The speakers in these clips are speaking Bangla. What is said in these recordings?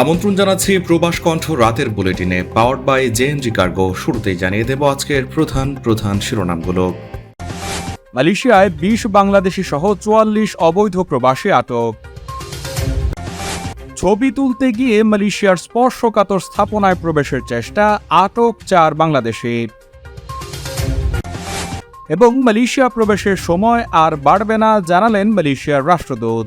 আমন্ত্রণ জানাচ্ছি প্রবাস কণ্ঠ রাতের বুলেটিনে পাওয়ার্ড বাই জেএনজি কার্গো শুরুতেই জানিয়ে দেব আজকের প্রধান প্রধান শিরোনামগুলো। মালয়েশিয়ায় বিশ বাংলাদেশি সহ চুয়াল্লিশ অবৈধ প্রবাসী আটক। ছবি তুলতে গিয়ে মালয়েশিয়ার স্পর্শকাতর স্থাপনায় প্রবেশের চেষ্টা, আটক চার বাংলাদেশি। এবং মালয়েশিয়া প্রবেশের সময় আর বাড়বে না, জানালেন মালয়েশিয়ার রাষ্ট্রদূত।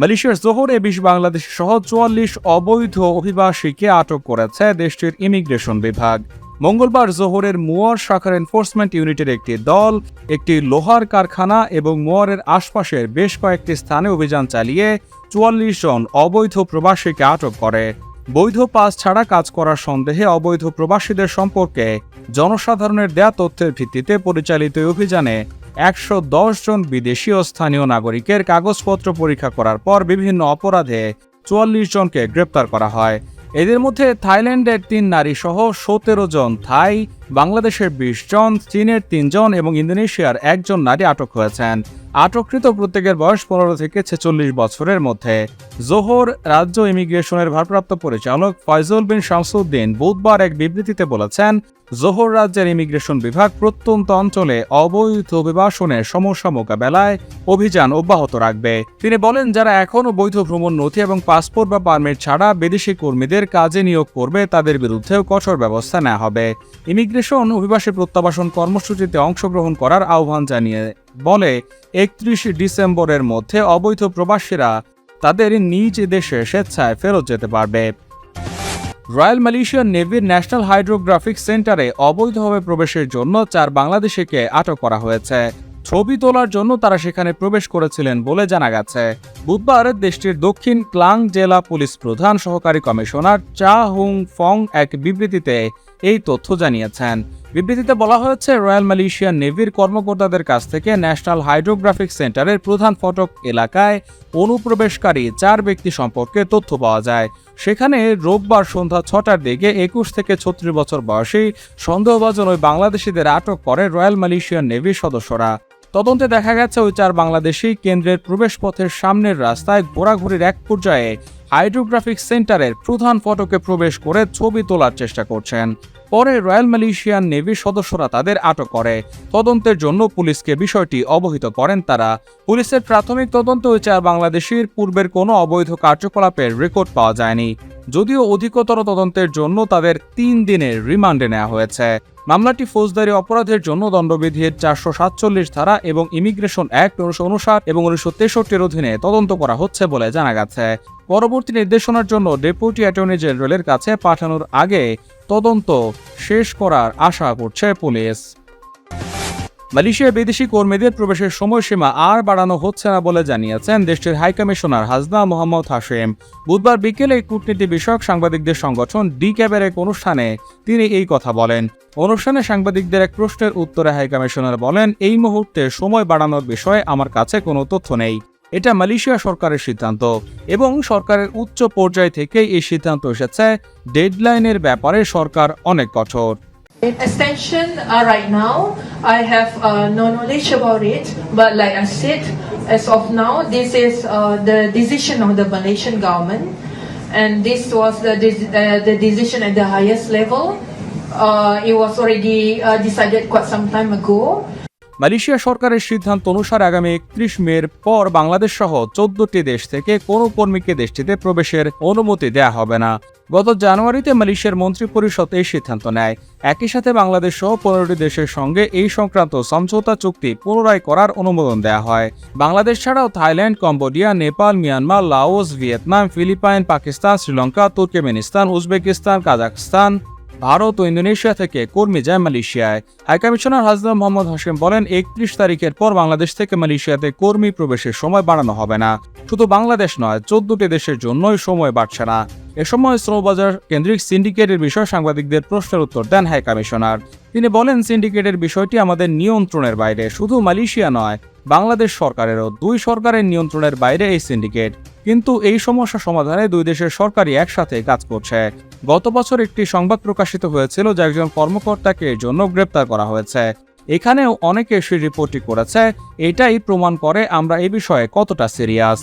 মালয়েশিয়ার জোহরে বিশ বাংলাদেশ সহ চুয়াল্লিশ অবৈধ অভিবাসীকে আটক করেছে দেশটির ইমিগ্রেশন বিভাগ। মঙ্গলবার জোহরের মুয়ার শাখার এনফোর্সমেন্ট ইউনিটের একটি দল, একটি লোহার কারখানা এবং মুয়ারের আশপাশের বেশ কয়েকটি স্থানে অভিযান চালিয়ে চুয়াল্লিশ জন অবৈধ প্রবাসীকে আটক করে। বৈধ পাস ছাড়া কাজ করার সন্দেহে অবৈধ প্রবাসীদের সম্পর্কে জনসাধারণের দেয়া তথ্যের ভিত্তিতে পরিচালিত অভিযানে একশো জন বিদেশি ও স্থানীয় নাগরিকের কাগজপত্র পরীক্ষা করার পর বিভিন্ন অপরাধে চুয়াল্লিশ জনকে গ্রেপ্তার করা হয়। এদের মধ্যে থাইল্যান্ডের তিন নারী সহ সতেরো জন থাই, বাংলাদেশের বিশ জন, চীনের তিনজন এবং ইন্দোনেশিয়ার একজন নারী আটক হয়েছেন। আটককৃত প্রত্যেকের বয়স পনেরো থেকে ছেচল্লিশ বছরের মধ্যে। জোহর রাজ্য ইমিগ্রেশনের ভারপ্রাপ্ত পরিচালক ফয়জুল বিন শামসুদ্দিন বুধবার এক বিবৃতিতে বলেছেন জোহর রাজ্যের ইমিগ্রেশন বিভাগ প্রত্যন্ত অঞ্চলে অবৈধ অভিবাসনের সমস্যা মোকাবেলায় অভিযান অব্যাহত রাখবে। তিনি বলেন, যারা এখনও বৈধ ভ্রমণ নথি এবং পাসপোর্ট বা পারমিট ছাড়া বিদেশি কর্মীদের কাজে নিয়োগ করবে, তাদের বিরুদ্ধেও কঠোর ব্যবস্থা নেওয়া হবে। ইমিগ্রেশন অভিবাসী প্রত্যাবাসন কর্মসূচিতে অংশগ্রহণ করার আহ্বান জানিয়ে বলে, একত্রিশ ডিসেম্বরের মধ্যে অবৈধ প্রবাসীরা তাদের নিজ দেশে স্বেচ্ছায় ফেরত যেতে পারবে। রয়্যাল মালয়েশিয়ান নেভির ন্যাশনাল হাইড্রোগ্রাফিক সেন্টারে অবৈধভাবে প্রবেশের জন্য চার বাংলাদেশিকে আটক করা হয়েছে। ছবি তোলার জন্য তারা সেখানে প্রবেশ করেছিলেন বলে জানা গেছে। বুধবার দেশটির দক্ষিণ ক্লাং জেলা পুলিশ প্রধান সহকারী কমিশনার চা হুং ফং এক বিবৃতিতে এই তথ্য জানিয়েছেন। বিবৃতিতে বলা হয়েছে, রয়্যাল মালয়েশিয়ান নেভির কর্মকর্তাদের কাছ থেকে ন্যাশনাল হাইড্রোগ্রাফিক সেন্টারের প্রধান ফটক এলাকায় অনুপ্রবেশকারী চার ব্যক্তি সম্পর্কে তথ্য পাওয়া যায়। সেখানে রোববার সন্ধ্যা ছটার দিকে একুশ থেকে ছত্রিশ বছর বয়সী সন্দেহভাজন ওই বাংলাদেশিদের আটক করে রয়্যাল মালয়েশিয়ান নেভির সদস্যরা। তদন্তে দেখা গেছে ওই চার বাংলাদেশি কেন্দ্রের প্রবেশপথের সামনের রাস্তায় ঘোরাঘুরির এক পর্যায়ে হাইড্রোগ্রাফিক সেন্টারের প্রধান ফটকে প্রবেশ করে ছবি তোলার চেষ্টা করছেন। পরে রয়্যাল মালয়েশিয়ান নেভির সদস্যরা তাদের আটক করে। তদন্তের জন্য পুলিশকে বিষয়টি অবহিত করেন তারা। পুলিশের প্রাথমিক তদন্ত ওই চার বাংলাদেশির পূর্বের কোনো অবৈধ কার্যকলাপের রেকর্ড পাওয়া যায়নি। যদিও অধিকতর তদন্তের জন্য তাদের তিন দিনের রিমান্ডে নেওয়া হয়েছে। মামলাটি ফৌজদারি অপরাধের জন্য দণ্ডবিধির চারশো সাতচল্লিশ ধারা এবং ইমিগ্রেশন অ্যাক্ট উনিশশো উনষাট এবং উনিশশো তেষট্টির অধীনে তদন্ত করা হচ্ছে বলে জানা গেছে। পরবর্তী নির্দেশনার জন্য ডেপুটি অ্যাটর্নি জেনারেলের কাছে পাঠানোর আগে তদন্ত শেষ করার আশা করছে পুলিশ। মালয়েশিয়ার বিদেশি কর্মীদের প্রবেশের সময়সীমা আর বাড়ানো হচ্ছে না বলে জানিয়েছেন দেশটির হাইকমিশনার হাজনা মোহাম্মদ হাশেম। বুধবার বিকেলে কূটনীতি বিষয়ক সাংবাদিকদের সংগঠন ডি ক্যাবের এক অনুষ্ঠানে তিনি এই কথা বলেন। অনুষ্ঠানে সাংবাদিকদের এক প্রশ্নের উত্তরে হাইকমিশনার বলেন, এই মুহূর্তে সময় বাড়ানোর বিষয়ে আমার কাছে কোনো তথ্য নেই। এটা মালয়েশিয়া সরকারের সিদ্ধান্ত এবং সরকারের উচ্চ পর্যায় থেকেই এই সিদ্ধান্ত এসেছে। ডেডলাইনের ব্যাপারে সরকার অনেক কঠোর। Extension uh, right now, I have uh, no knowledge about it, but like I said, as of now, this is uh, the decision of the Malaysian government, and this was the uh, the decision at the highest level. Uh, it was already uh, decided quite some time ago. Malaysia সরকারের সিদ্ধান্ত অনুসারে আগামী একত্রিশ মের পর বাংলাদেশ সহ চোদ্দটি দেশ থেকে কোনো কর্মীকে দেশটিতে প্রবেশের অনুমতি দেয়া হবে না। গত জানুয়ারিতে মালয়েশিয়ার মন্ত্রী পরিষদ এই সিদ্ধান্ত নেয়। একই সাথে বাংলাদেশ সহ পনেরোটি দেশের সঙ্গে এই সংক্রান্ত সমঝোতা চুক্তি পুনরায় করার অনুমোদন দেওয়া হয়। বাংলাদেশ ছাড়াও Thailand, Cambodia, Nepal, Myanmar, Laos, Vietnam, Philippine, Pakistan, Sri Lanka, Turkmenistan, Uzbekistan, Kazakhstan Bharat ও ইন্দোনেশিয়া থেকে কর্মী যায় মালয়েশিয়ায়। হাইকমিশনার হাজরা মোহাম্মদ হাসিম বলেন, একত্রিশ তারিখের পর বাংলাদেশ থেকে মালয়েশিয়াতে কর্মী প্রবেশের সময় বাড়ানো হবে না। শুধু বাংলাদেশ নয়, চোদ্দটি দেশের জন্যই সময় বাড়ছে না। এ সময় শ্রমবাজার কেন্দ্রিক সিন্ডিকেটের বিষয়ে সাংবাদিকদের প্রশ্নের উত্তর দেন হাই কমিশনার। তিনি বলেন, সিন্ডিকেটের বিষয়টি আমাদের নিয়ন্ত্রণের বাইরে, শুধু মালয়েশিয়া নয় বাংলাদেশ সরকারেরও দুই সরকারের নিয়ন্ত্রণের বাইরে এই সিন্ডিকেট। কিন্তু এই সমস্যা সমাধানে দুই দেশের সরকারই একসাথে কাজ করছে। গত বছর একটি সংবাদ প্রকাশিত হয়েছিল যে একজন কর্মকর্তাকে এর জন্য গ্রেপ্তার করা হয়েছে। এখানেও অনেকে সেই রিপোর্টটি করেছে। এটাই প্রমাণ করে আমরা এ বিষয়ে কতটা সিরিয়াস।